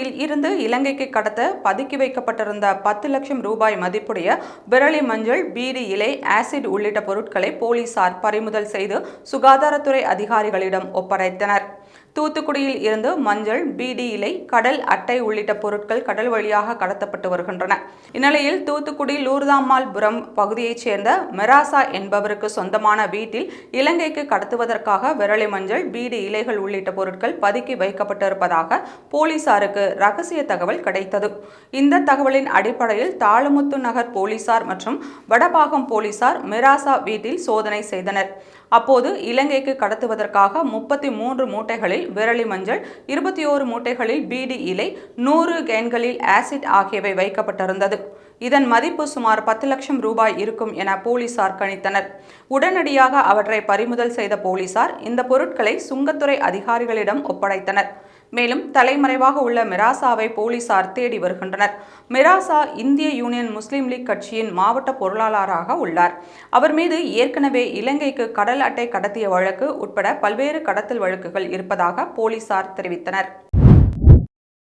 தூத்துக்குடியில் இருந்து இலங்கைக்கு கடத்த பதுக்கி வைக்கப்பட்டிருந்த பத்து லட்சம் ரூபாய் மதிப்புடைய விரலி மஞ்சள் பீடி இலை ஆசிட் உள்ளிட்ட பொருட்களை போலீசார் பறிமுதல் செய்து சுகாதாரத்துறை அதிகாரிகளிடம் ஒப்படைத்தனர். தூத்துக்குடியில் இருந்து மஞ்சள் பீடி இலை கடல் அட்டை உள்ளிட்ட பொருட்கள் கடல் வழியாக கடத்தப்பட்டு வருகின்றன. இந்நிலையில் தூத்துக்குடி லூர்தாமால்புரம் பகுதியைச் சேர்ந்த மெராசா என்பவருக்கு சொந்தமான வீட்டில் இலங்கைக்கு கடத்துவதற்காக விரலி மஞ்சள் பீடி இலைகள் உள்ளிட்ட பொருட்கள் பதுக்கி வைக்கப்பட்டிருப்பதாக போலீசாருக்கு ரகசிய தகவல் கிடைத்தது. இந்த தகவலின் அடிப்படையில் தாளமுத்து நகர் போலீசார் மற்றும் வடபாகம் போலீசார் மெராசா வீட்டில் சோதனை செய்தனர். அப்போது இலங்கைக்கு கடத்துவதற்காக முப்பத்தி மூன்று மூட்டைகளில் விரலி மஞ்சள் இருபத்தி ஓரு மூட்டைகளில் பீடி இலை நூறு கேன்களில் ஆசிட் ஆகியவை வைக்கப்பட்டிருந்தது. இதன் மதிப்பு சுமார் பத்து லட்சம் ரூபாய் இருக்கும் என போலீசார் கணித்தனர். உடனடியாக அவற்றை பறிமுதல் செய்த போலீசார் இந்த பொருட்களை சுங்கத்துறை அதிகாரிகளிடம் ஒப்படைத்தனர். மேலும் தலைமறைவாக உள்ள மிராசாவை போலீசார் தேடி வருகின்றனர். மிராசா இந்திய யூனியன் முஸ்லீம் லீக் கட்சியின் மாவட்ட பொருளாளராக உள்ளார். அவர் மீது ஏற்கனவே இலங்கைக்கு கடல் அட்டை கடத்திய வழக்கு உட்பட பல்வேறு கடத்தல் வழக்குகள் இருப்பதாக போலீசார் தெரிவித்தனர்.